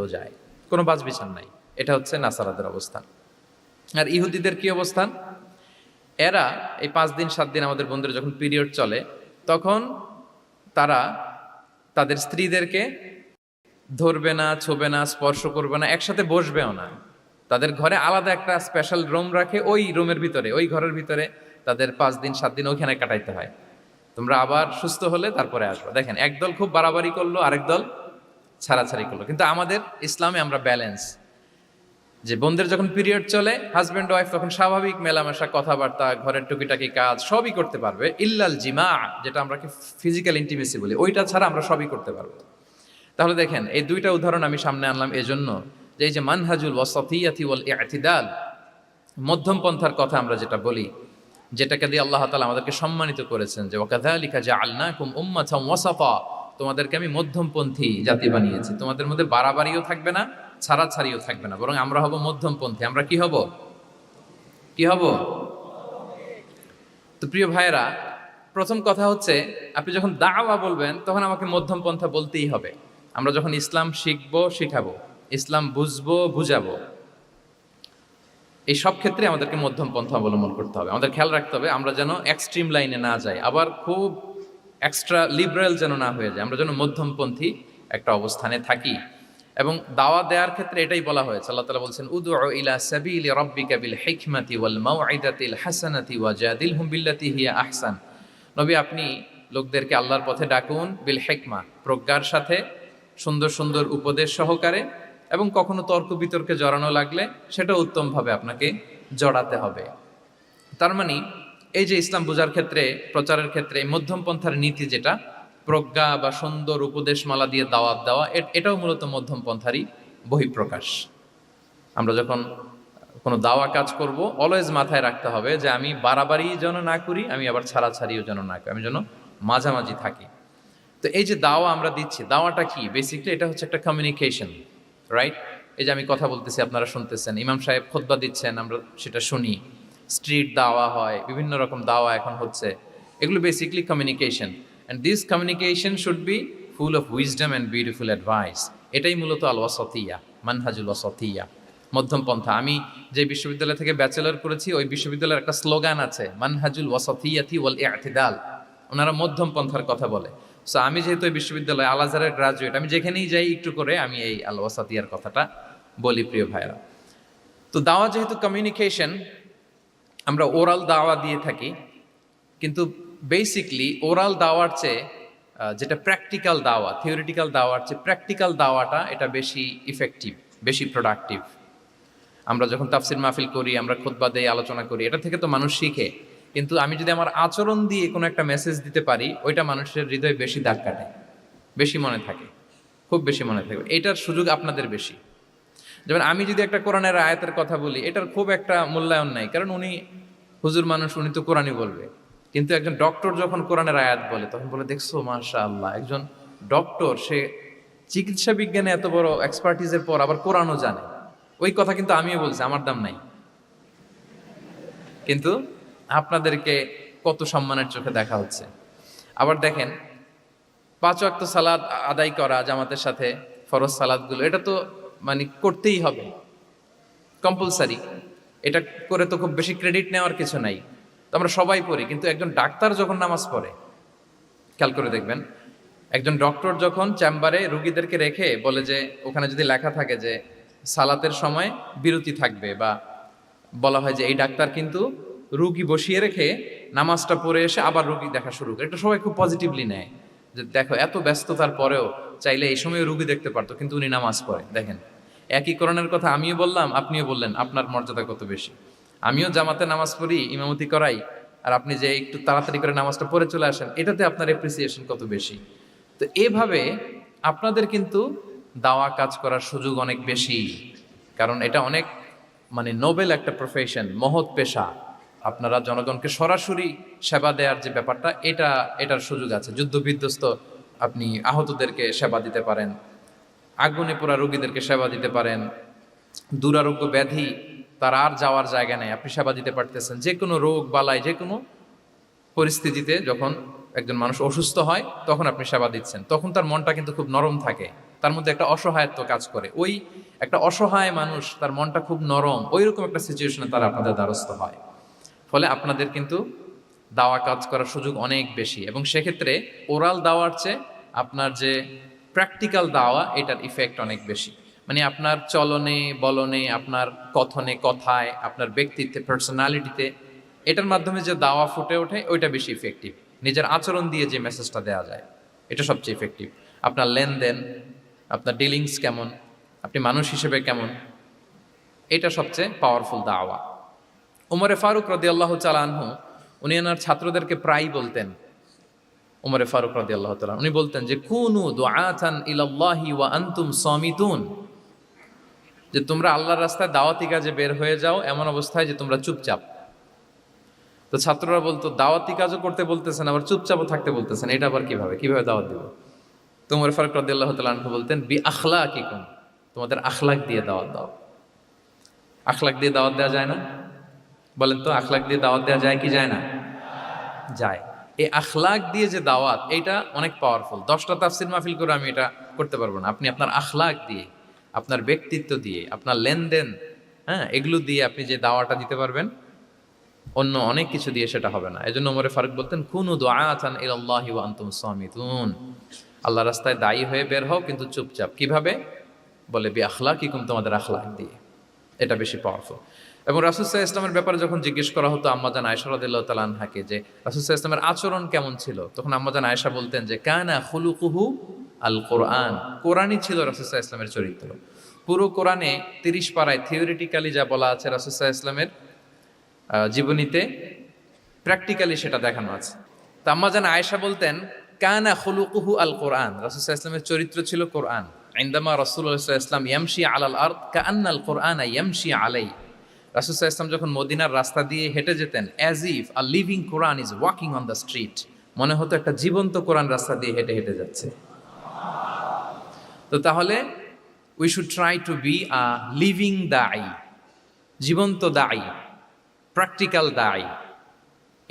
যায়। কোনো বাজ বিচার নাই। এটা হচ্ছে নাসারাদের অবস্থান। আর ইহুদিদের কি অবস্থান? এরা এই পাঁচ দিন, সাত দিন আমাদের বন্ধুরা যখন পিরিয়ড চলে, তখন তারা তাদের স্ত্রীদেরকে ধরবে না, ছোবে না, স্পর্শ করবে না, একসাথে বসবেও না। তাদের ঘরে আলাদা একটা স্পেশাল রুম রাখে ওই রুমের ভিতরে, ওই ঘরের ভিতরে তাদের পাঁচ দিন, সাত দিন ওইখানে কাটাইতে হয়। তোমরা আবার সুস্থ হলে তারপরে আসবে। দেখেন, একদল খুব বাড়াবাড়ি করল, আরেক দল ছাড়াছাড়ি করল। কিন্তু আমাদের ইসলামে আমরা ব্যালেন্স যে বোনদের যখন পিরিয়ড চলে হাজব্যান্ড ওয়াইফ তখন স্বাভাবিক মেলামেশা, কথাবার্তা, ঘরের টুকিটাকি কাজ, সবই করতে পারবে। ইল্লাল জিমা, যেটা আমরা ফিজিক্যাল ইন্টিমেসি বলি, ওইটা ছাড়া আমরা সবই করতে পারব। তাহলে দেখেন, এই দুইটা উদাহরণ আমি সামনে আনলাম এজন্য যে এই যে মানহাজুল ওয়াসাফিয়াতি মধ্যম পন্থার কথা আমরা যেটা বলি, যেটাকে দিয়ে আল্লাহ তালা আমাদেরকে সম্মানিত করেছেন যে ওয়াকাযালিকা জাআলনাকুম উম্মাতাম ওয়াসাফা তোমাদেরকে আমি মধ্যমপন্থী জাতি বানিয়েছি। তোমাদের মধ্যে বাড়াবাড়িও থাকবে না, ছাড়াছাড়িও থাকবে না। বরং আমরা হব মধ্যমপন্থী। আমরা কি হব? কি হব? তো প্রিয় ভাইয়েরা, প্রথম কথা হচ্ছে, আপনি যখন দাওয়া বলবেন, তখন আমাকে মধ্যম পন্থা বলতেই হবে। আমরা যখন ইসলাম শিখব, শিখাবো। ইসলাম বুঝব, বুঝাবো। এই সব ক্ষেত্রে আমাদেরকে মধ্যম পন্থা অবলম্বন করতে হবে। আমাদের খেয়াল রাখতে হবে, আমরা যেন এক্সট্রিম লাইনে না যাই। আবার খুব এক্সট্রা লিবারেল যেন না হয়ে যায়। আমরা যেন মধ্যমপন্থী একটা অবস্থানে থাকি। এবং দাওয়া দেওয়ার ক্ষেত্রে এটাই বলা হয়েছে। আল্লাহ তালা বলছেন উদু ইলা সাবিল রব্বিকা বিল হিকমাতি ওয়াল মাউইদাতিল হাসানাতি ওয়া জাদিল হুম বিল্লাতি হিয়া আহসান। নবী, আপনি লোকদেরকে আল্লাহর পথে ডাকুন বিল হেকমা, প্রজ্ঞার সাথে, সুন্দর সুন্দর উপদেশ সহকারে এবং কখনো তর্ক বিতর্কে জড়ানো লাগলে সেটা উত্তমভাবে আপনাকে জড়াতে হবে। তার মানে এই যে ইসলাম বোঝার ক্ষেত্রে, প্রচারের ক্ষেত্রে, এই মধ্যম পন্থার নীতি যেটা, প্রজ্ঞা বা সুন্দর উপদেশমালা দিয়ে দাওয়াত দেওয়া এটাও মূলত মধ্যম পন্থারই বহিঃপ্রকাশ। আমরা যখন কোনো দাওয়া কাজ করব অলওয়েজ মাথায় রাখতে হবে যে আমি বাড়াবাড়ি যেন না করি, আমি আবার ছাড়াছাড়িও যেন না করি, আমি যেন মাঝামাঝি থাকি। তো এই যে দাওয়া আমরা দিচ্ছি, দাওয়াটা কি? বেসিকলি এটা হচ্ছে একটা কমিউনিকেশন রাইট এই যে আমি কথা বলতেছি, আপনারা শুনতেছেন, ইমাম সাহেব খোদ্া দিচ্ছেন, আমরা সেটা শুনি। স্ট্রিট দাওয়া হয়, বিভিন্ন রকম দাওয়া এখন হচ্ছে। এগুলো basically communication and this communication should be full of wisdom and beautiful advice এটাই মূলত আল ওয়াসতিয়া মানহাজুল ওয়াসতিয়া মধ্যম পন্থা। আমি যে বিশ্ববিদ্যালয় থেকে ব্যাচেলর করেছি, ওই বিশ্ববিদ্যালয়ের একটা স্লোগান আছে, মানহাজুল ওয়াসতিয়াতি ওয়াল ইআতিদাল ওনারা মধ্যম পন্থার কথা বলে। সো আমি যেহেতু এই বিশ্ববিদ্যালয় আল আজহারের গ্রাজুয়েট আমি যেখানেই যাই একটু করে আমি এই আল ওয়াসাতিয়ার কথাটা বলি, প্রিয় ভাইরা তো দাওয়া যেহেতু কমিউনিকেশন আমরা ওরাল দাওয়া দিয়ে থাকি, কিন্তু বেসিকলি ওরাল দাওয়ার চেয়ে যেটা প্র্যাকটিক্যাল দাওয়া থিওরিটিক্যাল দাওয়ার চেয়ে প্র্যাকটিক্যাল দাওয়াটা এটা বেশি ইফেক্টিভ বেশি প্রোডাক্টিভ আমরা যখন তাফসির মাহফিল করি, আমরা খুতবা দেই, আলোচনা করি, এটা থেকে তো মানুষ শিখে। কিন্তু আমি যদি আমার আচরণ দিয়ে কোনো একটা মেসেজ দিতে পারি, ওইটা মানুষের হৃদয়ে বেশি দাগ কাটে, বেশি মনে থাকে, খুব বেশি মনে থাকে। এটার সুযোগ আপনাদের বেশি। যেমন আমি যদি একটা কোরআনের আয়াতের কথা বলি, এটার খুব একটা মূল্যায়ন নাই, কারণ উনি হুজুর মানুষ, উনি তো কোরআনই বলবে। কিন্তু একজন ডক্টর যখন কোরআনের আয়াত বলে, তখন বলে, দেখছ মাশা আল্লাহ একজন ডক্টর, সে চিকিৎসা বিজ্ঞানে এত বড় এক্সপার্টিজের পর আবার কোরআনও জানে। ওই কথা কিন্তু আমিও বলছি, আমার দাম নাই। কিন্তু আপনাদেরকে কত সম্মানের চোখে দেখা হচ্ছে। আবার দেখেন, পাঁচ ওয়াক্ত সালাদ আদায় করা, জামাতের সাথে ফরজ সালাদগুলো এটা তো মানে করতেই হবে। কম্পালসারি এটা করে তো খুব বেশি ক্রেডিট নেওয়ার কিছু নাই। তো আমরা সবাই পড়ি, কিন্তু একজন ডাক্তার যখন নামাজ পড়ে, খেয়াল করে দেখবেন, একজন ডক্টর যখন চেম্বারে রুগীদেরকে রেখে বলে যে, ওখানে যদি লেখা থাকে যে, সালাতের সময় বিরতি থাকবে বা বলা হয় যে, এই ডাক্তার কিন্তু রুগী বসিয়ে রেখে নামাজটা পড়ে এসে আবার রুগী দেখা শুরু করে। এটা সবাই খুব পজিটিভলি নেয়। যে দেখো, এত ব্যস্ততার পরেও চাইলে এই সময় রুগী দেখতে পারতো, কিন্তু উনি নামাজ পড়ে। দেখেন একই করণের কথা আমিও বললাম, আপনিও বললেন, আপনার মর্যাদা কত বেশি? আমিও জামাতে নামাজ পড়ি, ইমামতি করাই, আর আপনি যে একটু তাড়াতাড়ি করে নামাজটা পড়ে চলে আসেন, এটাতে আপনার এপ্রিসিয়েশন কত বেশি? তো এভাবে আপনাদের কিন্তু দাওয়া কাজ করার সুযোগ অনেক বেশি, কারণ এটা অনেক মানে নোবেল একটা প্রফেশন মহৎ পেশা। আপনারা জনগণকে সরাসরি সেবা দেওয়ার যে ব্যাপারটা, এটা, এটার সুযোগ আছে। যুদ্ধ বিধ্বস্ত আপনি আহতদেরকে সেবা দিতে পারেন। আগুনে পোড়া রোগীদেরকে সেবা দিতে পারেন। দুরারোগ্য ব্যাধি তার আর যাওয়ার জায়গা নেই। আপনি সেবা দিতে পারতেছেন। যে কোনো রোগ, বালাই, যে কোনো পরিস্থিতিতে যখন একজন মানুষ অসুস্থ হয়, তখন আপনি সেবা দিচ্ছেন। তখন তার মনটা কিন্তু খুব নরম থাকে। তার মধ্যে একটা অসহায়ত্ব কাজ করে। ওই একটা অসহায় মানুষ, তার মনটা খুব নরম। ওই রকম একটা সিচুয়েশনে তারা আপনাদের দ্বারস্থ হয়। ফলে আপনাদের কিন্তু দাওয়া কাজ করার সুযোগ অনেক বেশি। এবং সেক্ষেত্রে ওরাল দাওয়ার চেয়ে আপনার যে প্র্যাকটিক্যাল দাওয়া, এটার ইফেক্ট অনেক বেশি। মানে আপনার চলনে, বলনে, আপনার কথনে, কথায়, আপনার ব্যক্তিত্বে পার্সোনালিটিতে এটার মাধ্যমে যে দাওয়া ফুটে ওঠে, ওইটা বেশি ইফেক্টিভ নিজের আচরণ দিয়ে যে মেসেজটা দেওয়া যায়, এটা সবচেয়ে ইফেক্টিভ আপনার লেনদেন, আপনার ডিলিংস কেমন, আপনি মানুষ হিসেবে কেমন, এটা সবচেয়ে পাওয়ারফুল দাওয়া। উমরে ফারুক রদি আল্লাহ চালানহু উনি ওনার ছাত্রদেরকে প্রায় বলতেন উমরে ফারুক রদি আল্লাহ তালা উনি বলতেন যে, কুনু দুআতান ইলাল্লাহি ওয়া আনতুম সামিতুন। যে, তোমরা আল্লাহর রাস্তায় দাওয়াতি কাজে বের হয়ে যাও এমন অবস্থায় যে, তোমরা চুপচাপ। তো ছাত্ররা বলতো, দাওয়াতি কাজও করতে বলতেছেন, আবার চুপচাপও থাকতে বলতেছেন। এটা আবার কীভাবে? কীভাবে দাওয়াত দিব? তোমার ফারুক রদি আল্লাহ তালা বলতেন, বি আখলা কি কোন তোমাদের আখলাক দিয়ে দাওয়াত দাও। আখলাক দিয়ে দাওয়াত দেওয়া যায় না? বলেন তো, আখলাক দিয়ে দাওয়াত দেওয়া যায় কি যায় না? যায়। এই আখলাক দিয়ে যে দাওয়াত এটা অনেক পাওয়ারফুল দশটা তাফসির মাহফিল করে আমি এটা করতে পারব না। আপনি আপনার আখলাক দিয়ে, আপনার ব্যক্তিত্ব দিয়ে, আপনার লেনদেন হ্যাঁ এগুলো দিয়ে আপনি যে দাওয়াটা দিতে পারবেন, অন্য অনেক কিছু দিয়ে সেটা হবে না। এই জন্য ওমরে ফারুক বলতেন, কুনু দোয়াতান ইলাল্লাহি ওয়া আনতুম সামিতুন। আল্লাহ রাস্তায় দায়ী হয়ে বের হও, কিন্তু চুপচাপ। কীভাবে? বলে, বি আখলাকিকুম তোমাদের আখলাক দিয়ে। এটা বেশি পাওয়ারফুল এবং রাসুসাহ ইসলামের ব্যাপারে যখন জিজ্ঞেস করা হতো আম্মাজান আয়সা রদুল্লাহ তালানহাকে যে রাসুসাহ ইসলামের আচরণ কেমন ছিল, তখন আম্মাজান আয়সা বলতেন যে, কানা খুলুকুহু আল কোরআন কোরআনই ছিল রাসুসাহ ইসলামের চরিত্র। পুরো কোরআনে তিরিশ পাড়ায় থিওরিটিক্যালি যা বলা আছে রাসুসাহ ইসলামের জীবনীতে প্র্যাকটিক্যালি সেটা দেখানো আছে। তো আম্মাজান আয়সা বলতেন, কানা খুলুকুহু আল কোরআন রাসুসাহ ইসলামের চরিত্র ছিল কোরআন। আইন্দামা রসুল্লাহ ইসলাম ইয়ামশি আলাল আর্দ কান্নাল কোরআন ইয়ামশি আলাই। রাসুসাহ ইসলাম যখন মদিনার রাস্তা দিয়ে হেঁটে যেতেন as if a living Quran is walking on the street মনে হতো একটা জীবন্ত কোরআন রাস্তা দিয়ে হেঁটে হেঁটে যাচ্ছে। তো তাহলে we should try to be a living দাই জীবন্ত দাই প্র্যাকটিক্যাল দাই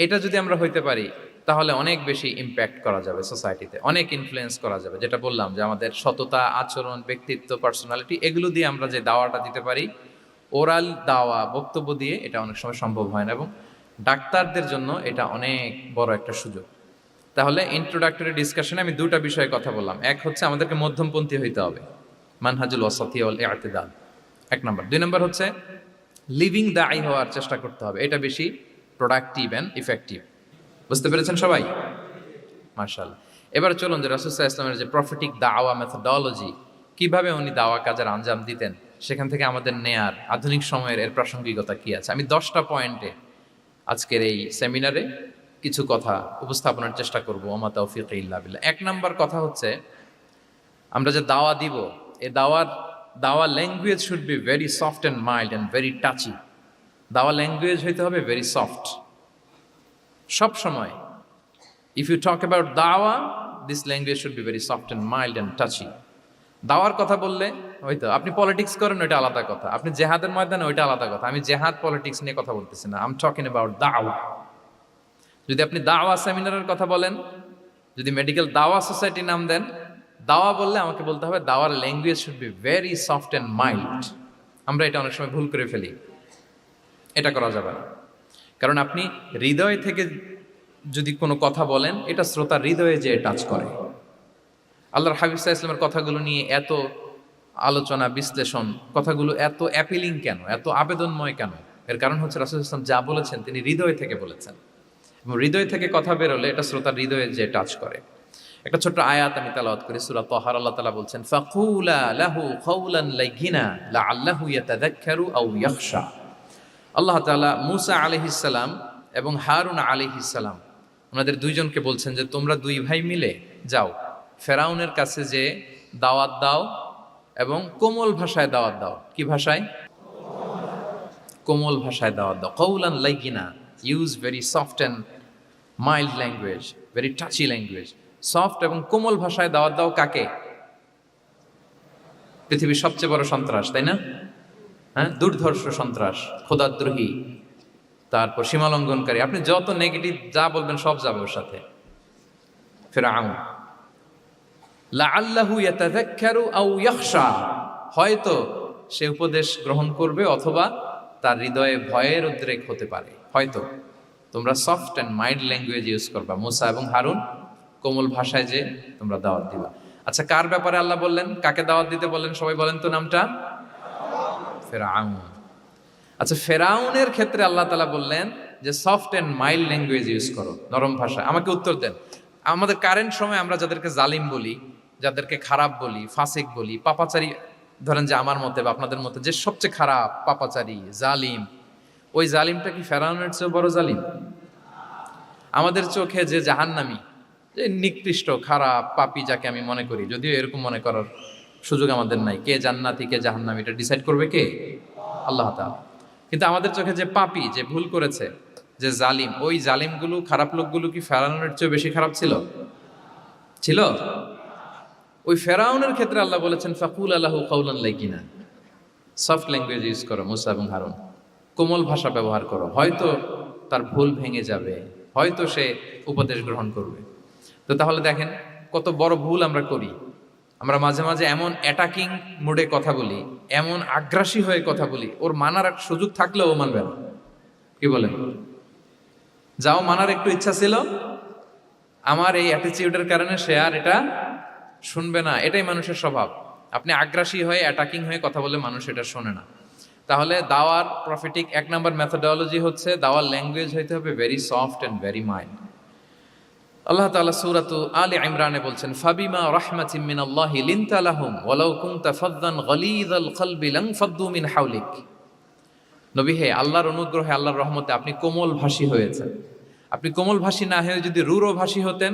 এটা যদি আমরা হইতে পারি, তাহলে অনেক বেশি ইম্প্যাক্ট করা যাবে সোসাইটিতে অনেক ইনফ্লুয়েন্স করা যাবে। যেটা বললাম যে আমাদের সততা, আচরণ, ব্যক্তিত্ব পার্সোনালিটি এগুলো দিয়ে আমরা যে দাওয়াটা দিতে পারি ওরাল দাওয়া, বক্তব্য দিয়ে এটা অনেক সময় সম্ভব হয় না এবং ডাক্তারদের জন্য এটা অনেক বড় একটা সুযোগ। তাহলে ইন্ট্রোডাক্টরি ডিসকাশনে আমি দুটা বিষয়ে কথা বললাম। এক হচ্ছে আমাদেরকে মধ্যমপন্থী হইতে হবে। মানহাজুল ওয়াসাতিয়াল এতেদাল এক নম্বর। দুই নম্বর হচ্ছে লিভিং দ্য আই হওয়ার চেষ্টা করতে হবে। এটা বেশি প্রোডাক্টিভ অ্যান্ড ইফেক্টিভ বুঝতে পেরেছেন সবাই? মার্শাল এবার চলুন যে রাসুসাহ ইসলামের যে প্রফিটিক দাওয়া মেথোডলজি কীভাবে উনি দাওয়া কাজের আঞ্জাম দিতেন সেখান থেকে আমাদের নেয়ার আধুনিক সময়ের এর প্রাসঙ্গিকতা কি আছে? আমি দশটা পয়েন্টে আজকের এই সেমিনারে কিছু কথা উপস্থাপনের চেষ্টা করব, ওমা তৌফিক ইল্লা বিল্লাহ। এক নম্বর কথা হচ্ছে, আমরা যে দাওয়া দিব, এ দাওয়ার, দাওয়া language should be very soft and mild and very touchy দাওয়া ল্যাঙ্গুয়েজ হইতে হবে ভেরি সফট সব সময় ইফ ইউ টক অ্যাবাউট দাওয়া this language should be very soft and mild and touchy দাওয়ার কথা বললে হয়তো আপনি পলিটিক্স করেন, ওইটা আলাদা কথা। আপনি জেহাদের ময়দানে, ওইটা আলাদা কথা। আমি জেহাদ পলিটিক্স নিয়ে কথা বলতেছি না। আম টকিং অ্যাবাউট দাওয়া। যদি আপনি দাওয়া সেমিনারের কথা বলেন, যদি মেডিকেল দাওয়া সোসাইটি নাম দেন, দাওয়া বললে আমাকে বলতে হবে, দাওয়ার language should be very soft and mild আমরা এটা অনেক সময় ভুল করে ফেলি। এটা করা যাবে না। কারণ আপনি হৃদয় থেকে যদি কোনো কথা বলেন, এটা শ্রোতার হৃদয়ে যে টাচ করে। আল্লাহর হাবিব ইসলামের কথাগুলো নিয়ে এত আলোচনা, বিশ্লেষণ, কথাগুলো এত অ্যাপিলিং কেন? এত আবেদনময় কেন? এর কারণ হচ্ছে রাসুল ইসলাম যা বলেছেন তিনি হৃদয় থেকে বলেছেন। এবং হৃদয় থেকে কথা বেরোলে এটা শ্রোতার হৃদয়ে যে টাচ করে। একটা ছোট্ট আয়াত আমি তালাওয়াত করি, সূরা তাহার, আল্লাহ তাআলা বলছেন, ফাকুলা লাহু কাওলান লাইগিনা লাআল্লাহু ইয়াতাযাক্কারু আও ইয়াখশা। আল্লাহ তাআলা মুসা আলাইহিস সালাম এবং হারুন আলাইহিস সালাম ওনাদের দুইজনকে বলছেন যে, তোমরা দুই ভাই মিলে যাও, ফেরাউনের কাছে যে দাওয়াত দাও এবং কোমল ভাষায় দাওয়াত দাও। কি ভাষায়? কোমল ভাষায় দাওয়াত দাও। কৌলান লাইগিনা use very soft and mild language very touchy language soft এবং কোমল ভাষায় দাওয়াত দাও কাকে? পৃথিবীর সবচেয়ে বড় সন্ত্রাস, তাই না? হ্যাঁ? দুর্ধর্ষ সন্ত্রাস, খোদাদ্রোহী, তারপর সীমালঙ্ঘনকারী। আপনি যত নেগেটিভ যা বলবেন সব যাবে ওর সাথে। ফের আও ইয়াখশা। হয়তো সে উপদেশ গ্রহণ করবে অথবা তার হৃদয়ে ভয়ের উদ্রেক হতে পারে। হয়তো। তোমরা soft and mild language use করবা। মুসা এবং হারুন, কোমল ভাষায় যে তোমরা দাওয়াত দিবা। আচ্ছা কার ব্যাপারে আল্লাহ বললেন? কাকে দাওয়াত দিতে বললেন সবাই বলেন তো নামটা? ফেরাউন। আচ্ছা ফেরাউনের ক্ষেত্রে আল্লাহ তালা বললেন যে soft and mild language use করো, নরম ভাষা আমাকে উত্তর দেন। আমাদের কারেন্ট সময় আমরা যাদেরকে জালিম বলি যাদেরকে খারাপ বলি, ফাসিক বলি, পাপাচারী, ধরেন যে আমার মতে বা আপনাদের মতে যে সবচেয়ে খারাপ পাপাচারী, জালিম, ওই জালিমটা কি ফেরাউনের চেয়ে বড় জালিম? আমাদের চোখে যে জাহান্নামি, যে নিকৃষ্ট, খারাপ পাপি যাকে আমি মনে করি, যদিও এরকম মনে করার সুযোগ আমাদের নাই। কে জান্নাতি, কে জাহান্নামি, এটা ডিসাইড করবে কে? আল্লাহ কিন্তু আমাদের চোখে যে পাপি, যে ভুল করেছে, যে জালিম, ওই জালিমগুলো, খারাপ লোকগুলো কি ফেরাউনের চেয়ে বেশি খারাপ ছিল? ছিল? ওই ফেরাউনের ক্ষেত্রে আল্লাহ বলেছেন ফাকুল আল্লাহ কাউলান লাইকিনা। সফট ল্যাঙ্গুয়েজ ইউজ করো, মুসা এবং হারুন। কোমল ভাষা ব্যবহার করো। হয়তো তার ভুল ভেঙে যাবে, হয়তো সে উপদেশ গ্রহণ করবে। তো তাহলে দেখেন, কত বড় ভুল আমরা করি। আমরা মাঝে মাঝে এমন অ্যাটাকিং মোডে কথা বলি, এমন আগ্রাসী হয়ে কথা বলি, ওর মানার এক সুযোগ থাকলেও ও মানবে না। কি বলেন? যাও, মানার একটু ইচ্ছা ছিল, আমার এই অ্যাটিচিউডের কারণে সে আর এটা শুনবে না, এটাই মানুষের স্বভাব। আপনি আগ্রাসী হয়ে অ্যাটাকিং হয়ে কথা বলে মানুষ এটা শোনে না। তাহলে দাওয়ার প্রফিটিক এক নম্বর মেথোডোলজি হচ্ছে, দাওয়ার ল্যাঙ্গুয়েজ হইতে হবে very soft and very mild আল্লাহ তাআলা সূরাতু আলে ইমরানে বলছেন, ফাবিমা রাহমাতিম মিনাল্লাহি লিনতা ওয়ালাউ কুনতা ফাদদান গলিযাল কলবি লাং ফাদ্দু মিন হাওলিক। নবী হে, আল্লাহর অনুগ্রহে, আল্লাহর রহমতে আপনি কোমল ভাষী হয়েছেন। আপনি কোমল ভাষী না হয়ে যদি রুরো ভাষী হতেন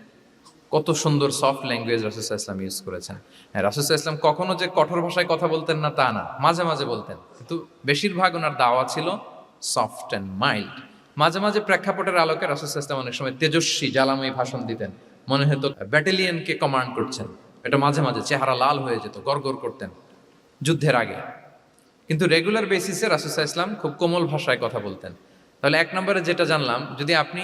কত সুন্দর সফট ল্যাঙ্গুয়েজ রাসুসাহ ইসলাম ইউজ করেছেন। হ্যাঁ রাসুসাহ ইসলাম কখনো যে কঠোর ভাষায় কথা বলতেন না তা না, মাঝে মাঝে বলতেন। কিন্তু বেশিরভাগ ওনার দাওয়া ছিল সফট অ্যান্ড মাইল্ড মাঝে মাঝে প্রেক্ষাপটের আলোকে রাসুসাহ ইসলাম অনেক সময় তেজস্বী, জ্বালাময়ী ভাষণ দিতেন। মনে হতো ব্যাটালিয়নকে কমান্ড করছেন। এটা মাঝে মাঝে চেহারা লাল হয়ে যেত, গড়গড় করতেন যুদ্ধের আগে। কিন্তু রেগুলার বেসিসে রাসুসাহ ইসলাম খুব কোমল ভাষায় কথা বলতেন। তাহলে এক নম্বরে যেটা জানলাম, যদি আপনি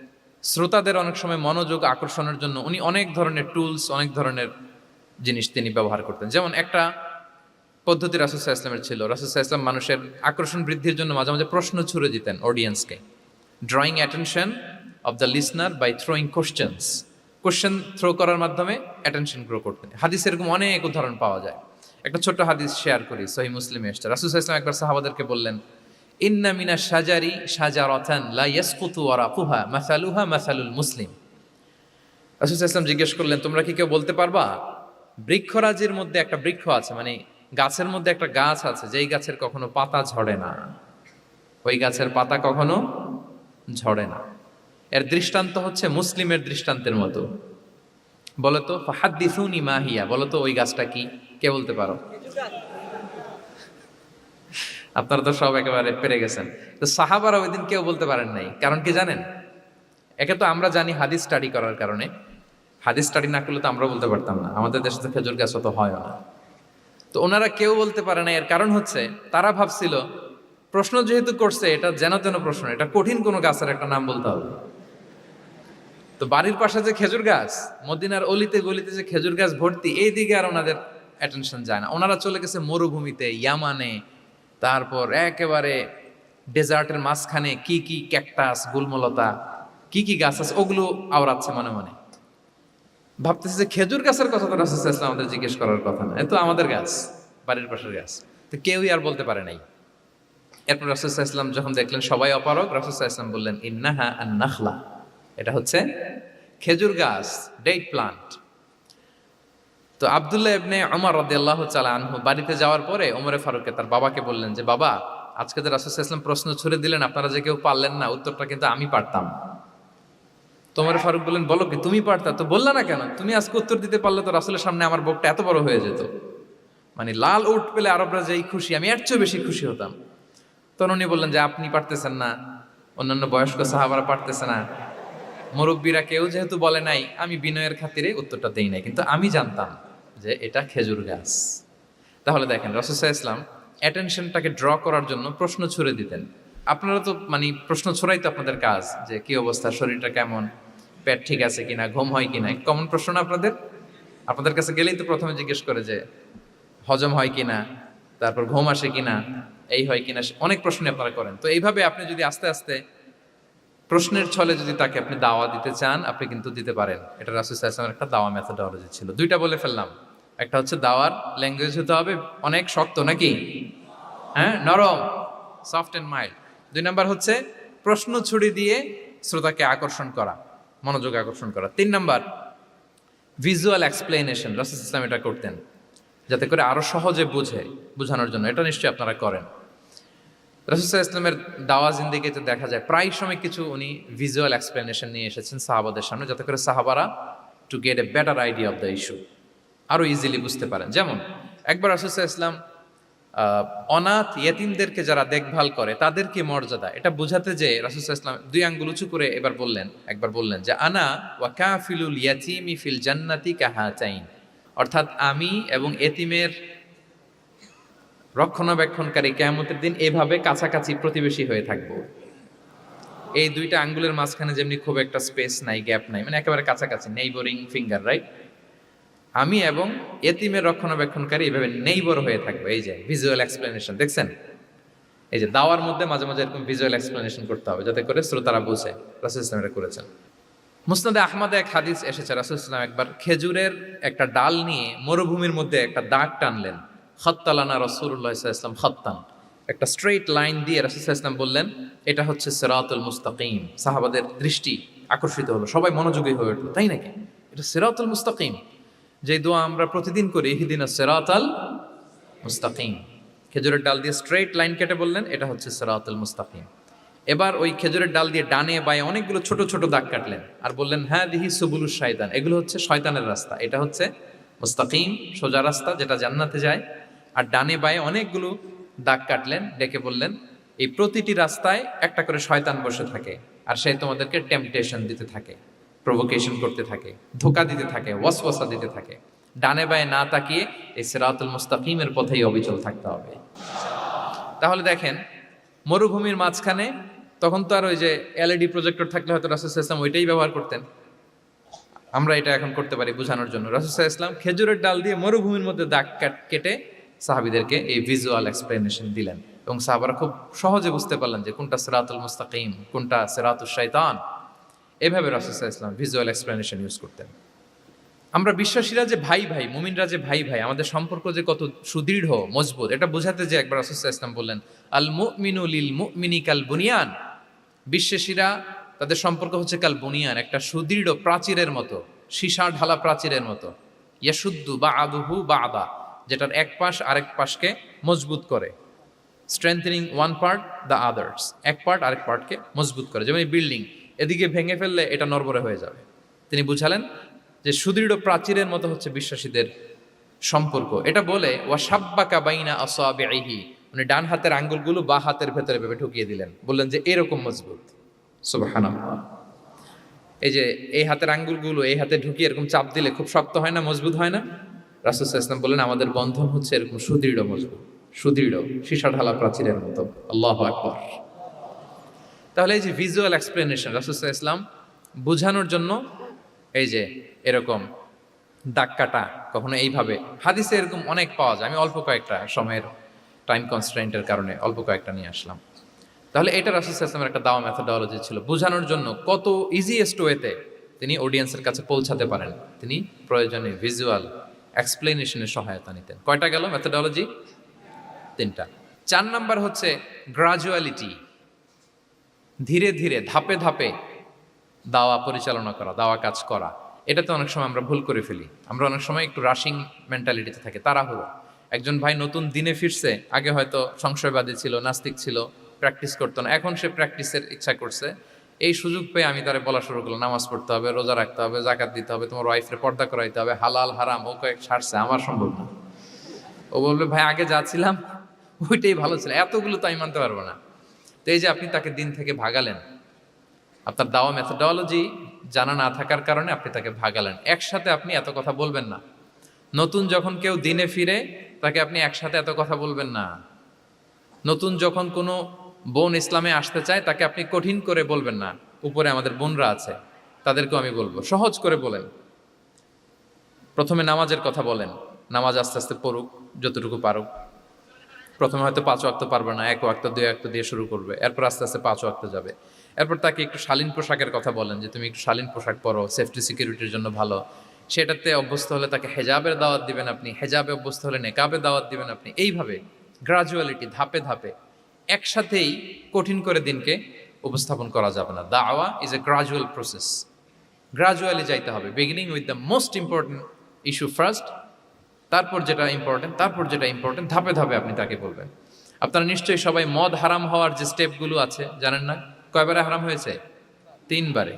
শ্রোতাদের অনেক সময় মনোযোগ আকর্ষণের জন্য উনি অনেক ধরনের টুলস অনেক ধরনের জিনিস তিনি ব্যবহার করতেন। যেমন একটা পদ্ধতি রাসুসাহ ইসলামের ছিল। রাসুসাহ ইসলাম মানুষের আকর্ষণ বৃদ্ধির জন্য মাঝে মাঝে প্রশ্ন ছুড়ে দিতেন অডিয়েন্সকে drawing attention of the listener by throwing questions question throw করার মাধ্যমে অ্যাটেনশন গ্রো করতেন। হাদিস এরকম অনেক উদাহরণ পাওয়া যায়। একটা ছোট্ট হাদিস শেয়ার করি সহি মুসলিম এসছে। রাসুসাহ ইসলাম একবার সাহাবাদেরকে বললেন ইন্না মিনা সাজারি সাজারতান লা ইয়াসকুতু ওয়ারাকুহা মাসালুহা মাসালুল মুসলিম। রাসূল ইসলাম জিজ্ঞেস করলেন, তোমরা কি কেউ বলতে পারবা? বৃক্ষরাজির মধ্যে একটা বৃক্ষ আছে মানে গাছের মধ্যে একটা গাছ আছে, যেই গাছের কখনো পাতা ঝরে না। ওই গাছের পাতা কখনো ঝরে না। এর দৃষ্টান্ত হচ্ছে মুসলিমের দৃষ্টান্তের মতো। বলতো, ফাহাদ্দিসুনি মাহিয়া বলতো, ওই গাছটা কি? কে বলতে পারো? আপনারা তো সব একেবারে পেরে গেছেন। তো সাহাবারা ওই দিন কেউ বলতে পারেন নাই, কারণ কি জানেন? একে তো আমরা জানি হাদিস স্টাডি করার কারণে। হাদিস স্টাডি না করলে তো আমরা বলতে পারতাম না। আমাদের দেশে তো খেজুর গাছ অত হয় না। তো ওনারা কেউ বলতে পারে না এর কারণ হচ্ছে, তারা ভাবছিল, প্রশ্ন যেহেতু করছে, এটা যেন তেন প্রশ্ন, এটা কঠিন কোনো গাছের একটা নাম বলতে হবে। তো বাড়ির পাশে যে খেজুর গাছ, মদিনার অলিতে গলিতে যে খেজুর গাছ ভর্তি এই দিকে আর ওনাদের অ্যাটেনশন যায় না। ওনারা চলে গেছে মরুভূমিতে, ইয়ামানে তারপর একেবারে ডেজার্টের মাঝখানে কি কি ক্যাকটাস, গুলমলতা, কি কি গাছ আছে, ওগুলো আওড়াচ্ছে মনে মনে। ভাবতেছে যে খেজুর গাছের কথা তো রাসুল ইসলাম আমাদের জিজ্ঞেস করার কথা না। এ তো আমাদের গাছ, বাড়ির পাশের গাছ। তো কেউই আর বলতে পারে নাই। এরপর ইসলাম যখন দেখলেন সবাই অপারক রাসুসাহ ইসলাম বললেন, ইন্নাহা আন নাখলা এটা হচ্ছে খেজুর গাছ ডেট প্লান্ট। তো আবদুল্লাহ ইবনে আমার রদি আল্লাহ আনহু বাড়িতে যাওয়ার পরে ওমরে ফারুককে তার বাবাকে বললেন যে, বাবা, আজকে যে রাসুসাহ ইসলাম প্রশ্ন ছুড়ে দিলেন, আপনারা যে কেউ পারলেন না, উত্তরটা কিন্তু আমি পারতাম। তোমার ফারুক বললেন, বলো কি, তুমি পারতা? তো বললা না কেন, তুমি আজকে উত্তর দিতে পারলে তো রাসুলের সামনে আমার বুকটা এত বড় হয়ে যেত। মানে লাল উঠ পেলে আরবরা যেই খুশি, আমি এর চেয়ে বেশি খুশি হতাম। তখন উনি বললেন যে, আপনি পারতেছেন না, অন্যান্য বয়স্ক সাহাবারা পারতেছে না। মুরব্বীরা কেউ যেহেতু বলে নাই, আমি বিনয়ের খাতিরে উত্তরটা দেই নাই। কিন্তু আমি জানতাম। যে এটা খেজুর গাছ। তাহলে দেখেন রসুসা ইসলাম অ্যাটেনশনটাকে ড্র করার জন্য প্রশ্ন ছুড়ে দিতেন। আপনারা তো মানে প্রশ্ন ছড়াই তো আপনাদের কাজ, যে কি অবস্থা, শরীরটা কেমন, পেট ঠিক আছে কিনা, ঘুম হয় কিনা কমন প্রশ্ন আপনাদের? আপনাদের কাছে গেলেই তো প্রথমে জিজ্ঞেস করে যে, হজম হয় কিনা, তারপর ঘুম আসে কিনা, এই হয় কিনা অনেক প্রশ্ন আপনারা করেন। তো এইভাবে আপনি যদি আস্তে আস্তে প্রশ্নের ছলে যদি তাকে আপনি দাওয়া দিতে চান, আপনি কিন্তু দিতে পারেন। এটা রাসুল একটা দাওয়া মেথোডলজি ছিল। দুইটা বলে ফেললাম। একটা হচ্ছে দাওয়ার ল্যাঙ্গুয়েজ হতে হবে, অনেক শক্ত নাকি? হ্যাঁ নরম সফট অ্যান্ড মাইল্ড দুই নাম্বার হচ্ছে প্রশ্ন ছুড়ি দিয়ে শ্রোতাকে আকর্ষণ করা, মনোযোগ আকর্ষণ করা। তিন নাম্বার ভিজুয়াল এক্সপ্লেনেশন রাসুল ইসলাম এটা করতেন, যাতে করে আরও সহজে বুঝে, বোঝানোর জন্য। এটা নিশ্চয়ই আপনারা করেন। রাসুসাহ ইসলামের দাওয়া জিন্দিগিতে দেখা যায়, প্রায় সময় কিছু উনি ভিজুয়াল এক্সপ্লেনেশন নিয়ে এসেছেন সাহাবাদের সামনে, যাতে করে সাহাবারা to get a better idea of the issue আরও ইজিলি বুঝতে পারেন। যেমন, একবার রাসুসাহ ইসলাম অনাথ ইয়েতিমদেরকে যারা দেখভাল করে, তাদেরকে মর্যাদা, এটা বোঝাতে যে রাসুসাহ ইসলাম দুই আঙ্গুল উঁচু করে এবার বললেন, একবার বললেন যে, আনা ওয়া কাফিলুল ইয়াতিমি ফিল জান্নাতি কাহা চাইন অর্থাৎ আমি এবং এতিমের রক্ষণাবেক্ষণকারী কেয়ামতের দিন এভাবে কাছাকাছি প্রতিবেশী হয়ে থাকব। এই দুইটা আঙ্গুলের মাঝখানে যেমনি খুব একটা স্পেস নাই গ্যাপ নাই মানে একেবারে কাছাকাছি নেইবরিং ফিঙ্গার রাইট আমি এবং এতিমের রক্ষণাবেক্ষণকারী এইভাবে নেইবর হয়ে থাকব। এই যে ভিজুয়াল এক্সপ্লেনেশন দেখছেন? এই যে, দাওয়ার মধ্যে মাঝে মাঝে এরকম ভিজুয়াল এক্সপ্লেনেশন করতে হবে, যাতে করে শ্রোতারা বুঝে রাসুল ইসলাম এটা করেছেন। মুসনাদে আহমদে এক হাদিস এসেছে, রাসুল ইসলাম একবার খেজুরের একটা ডাল নিয়ে মরুভূমির মধ্যে একটা দাগ টানলেন। খত্তালানা রসুল্লাহ ইসলাম খত্তান। একটা স্ট্রেট লাইন দিয়ে রাসুল ইসলাম বললেন, এটা হচ্ছে সেরাতুল মুস্তাকিম। সাহাবাদের দৃষ্টি আকর্ষিত হলো, সবাই মনোযোগী হয়ে উঠল, তাই নাকি? এটা সেরাতুল মুস্তাকিম। যে দোয়া আমরা প্রতিদিন করি, ইহিদিন সেরাতাল মুস্তাকিম। খেজুরের ডাল দিয়ে স্ট্রেট লাইন কেটে বললেন, এটা হচ্ছে সেরাতুল মুস্তাকিম। এবার ওই খেজুরের ডাল দিয়ে ডানে বায়ে অনেকগুলো ছোট ছোট দাগ কাটলেন আর বললেন হ্যাঁ দিহি সুবুলু শয়তান। এগুলো হচ্ছে শয়তানের রাস্তা, এটা হচ্ছে মুস্তাকিম, সোজা রাস্তা যেটা জান্নাতে যায়। আর ডানে বায়ে অনেকগুলো দাগ কাটলেন, ডেকে বললেন, এই প্রতিটি রাস্তায় একটা করে শয়তান বসে থাকে আর সে তোমাদেরকে টেম্পটেশন দিতে থাকে। প্রভোকেশন করতে থাকে, ধোকা দিতে থাকে ওয়াসওয়াসা দিতে থাকে। ডানে বায়ে না তাকিয়ে এই সিরাতুল মুস্তাকিমের পথেই অবিচল থাকতে হবে। তাহলে দেখেন, মরুভূমির মাঝখানে তখন তো আর ওই যে এলইডি প্রজেক্টর থাকলে হয়তো রাসুল ইসলাম ওইটাই ব্যবহার করতেন। আমরা এটা এখন করতে পারি বোঝানোর জন্য। রাসুল ইসলাম খেজুরের ডাল দিয়ে মরুভূমির মধ্যে দাগ কাট- কেটে সাহাবিদেরকে এই ভিজুয়াল এক্সপ্লেনেশন দিলেন। এবং সাহাবারা খুব সহজে বুঝতে পারলেন যে কোনটা সিরাতুল মুস্তাকিম, কোনটা সিরাতুল শৈতান এভাবে রাসুল ইসলাম ভিজুয়াল এক্সপ্লেনেশন ইউজ করতেন। আমরা বিশ্বাসীরা যে ভাই ভাই, মুমিনরা যে ভাই ভাই, আমাদের সম্পর্ক যে কত সুদৃঢ়, মজবুত, এটা বোঝাতে যে একবার রাসুল ইসলাম বললেন, আল মুমিনু লিল মুমিনি কাল বুনিয়ান। বিশ্বাসীরা, তাদের সম্পর্ক হচ্ছে কাল বুনিয়ান, একটা সুদৃঢ় প্রাচীরের মতো, সীসা ঢালা প্রাচীরের মতো। ইয়াসুদ্দু বা আদুহু বা আদা যেটার এক পাশ আরেক পাশকে মজবুত করে। Strengthening one part the others এক পার্ট আরেক পার্টকে মজবুত করে। যেমন বিল্ডিং এদিকে ভেঙে ফেললে এটা নরবরে হয়ে যাবে। তিনি বুঝালেন যে সুদৃঢ় প্রাচীরের মতো হচ্ছে বিশ্বাসীদের সম্পর্ক। এটা বলে ওয়াসাব্বাকা বাইনা আসাবিহি উনি ডান হাতের আঙ্গুলগুলো বা হাতের ভেতরে ভেবে ঢুকিয়ে দিলেন। বললেন যে, এরকম মজবুত। এই যে, এই হাতের আঙ্গুলগুলো এই হাতে ঢুকিয়ে এরকম চাপ দিলে খুব শক্ত হয় না, মজবুত হয় না? রাসুল ইসলাম বললেন, আমাদের বন্ধন হচ্ছে এরকম সুদৃঢ় মজবুত। সুদৃঢ় সীসা ঢালা প্রাচীরের মতো। আল্লাহ আকবর। তাহলে এই যে ভিজুয়াল এক্সপ্লেনেশন রাসুল ইসলাম বোঝানোর জন্য এই যে এরকম দাগ কাটা, কখনো এইভাবে। হাদিসে এরকম অনেক পাওয়া যায়। আমি অল্প কয়েকটা সময়ের টাইম কনস্ট্রেন্টের কারণে অল্প কয়েকটা নিয়ে আসলাম। তাহলে এটা রাসুল ইসলামের একটা দাওয়া মেথোডোলজি ছিল। বোঝানোর জন্য কত ইজিয়েস্ট ওয়েতে তিনি অডিয়েন্সের কাছে পৌঁছাতে পারেন। তিনি প্রয়োজনে ভিজুয়াল এক্সপ্লেনেশনের সহায়তা নিতেন। কয়টা গেল মেথোডলজি তিনটা। চার নাম্বার হচ্ছে গ্রাজুয়ালিটি ধীরে ধীরে, ধাপে ধাপে দাওয়া পরিচালনা করা, দাওয়া কাজ করা। এটাতে অনেক সময় আমরা ভুল করে ফেলি। আমরা অনেক সময় একটু রাশিং মেন্টালিটিতে থাকি, তাড়াহুড়ো। একজন ভাই নতুন দিনে ফিরছে, আগে হয়তো সংশয়বাদী ছিল, নাস্তিক ছিল প্র্যাকটিস করতো না, এখন সে প্র্যাকটিসের ইচ্ছা করছে। এই সুযোগ পেয়ে আমি তারে বলা শুরু করলাম, নামাজ পড়তে হবে, রোজা রাখতে হবে, জাকাত দিতে হবে, তোমার ওয়াইফের পর্দা করাইতে হবে, হালাল, হারাম, ও কয়েক ছাড়ছে, আমার সম্ভব না। ও বলবে, ভাই, আগে যা ছিলাম, ওইটাই ভালো ছিল, এতগুলো তো আমি মানতে পারব না। তো এই যে আপনি তাকে দিন থেকে ভাগালেন, আপনার দাওয়া মেথোডলজি জানা না থাকার কারণে আপনি তাকে ভাগালেন। একসাথে আপনি এত কথা বলবেন না। নতুন যখন কেউ দিনে ফিরে, তাকে আপনি একসাথে এত কথা বলবেন না। নতুন যখন কোনো বোন ইসলামে আসতে চায়, তাকে আপনি কঠিন করে বলবেন না। উপরে আমাদের বোনরা আছে, তাদেরকেও আমি বলব। সহজ করে বলেন। প্রথমে নামাজের কথা বলেন। নামাজ আস্তে আস্তে পড়ুক, যতটুকু পারুক। প্রথমে হয়তো পাঁচ ওয়াক্ত পারবে না, এক ওয়াক্ত, দুই ওয়াক্ত দিয়ে শুরু করবে। এরপর আস্তে আস্তে পাঁচ ওয়াক্ত যাবে। এরপর তাকে একটু শালীন পোশাকের কথা বলেন যে, তুমি একটু শালীন পোশাক পরো সেফটি সিকিউরিটির জন্য ভালো। সেটাতে অভ্যস্ত হলে তাকে হেজাবের দাওয়াত দিবেন আপনি, হেজাবে অভ্যস্ত হলে নেকাবে দাওয়াত দিবেন আপনি। এইভাবে গ্রাজুয়ালিটি ধাপে ধাপে একসাথেই কঠিন করে দিনকে উপস্থাপন করা যাবে না। দাওয়া is a gradual process gradually যাইতে হবে। Beginning with the most important issue first তারপর যেটা ইম্পর্টেন্ট তারপর যেটা ইম্পর্টেন্ট ধাপে ধাপে আপনি তাকে বলবেন। আপনারা নিশ্চয়ই সবাই মদ হারাম হওয়ার যে স্টেপগুলো আছে, জানেন না? কয়বারে হারাম হয়েছে? তিনবারে।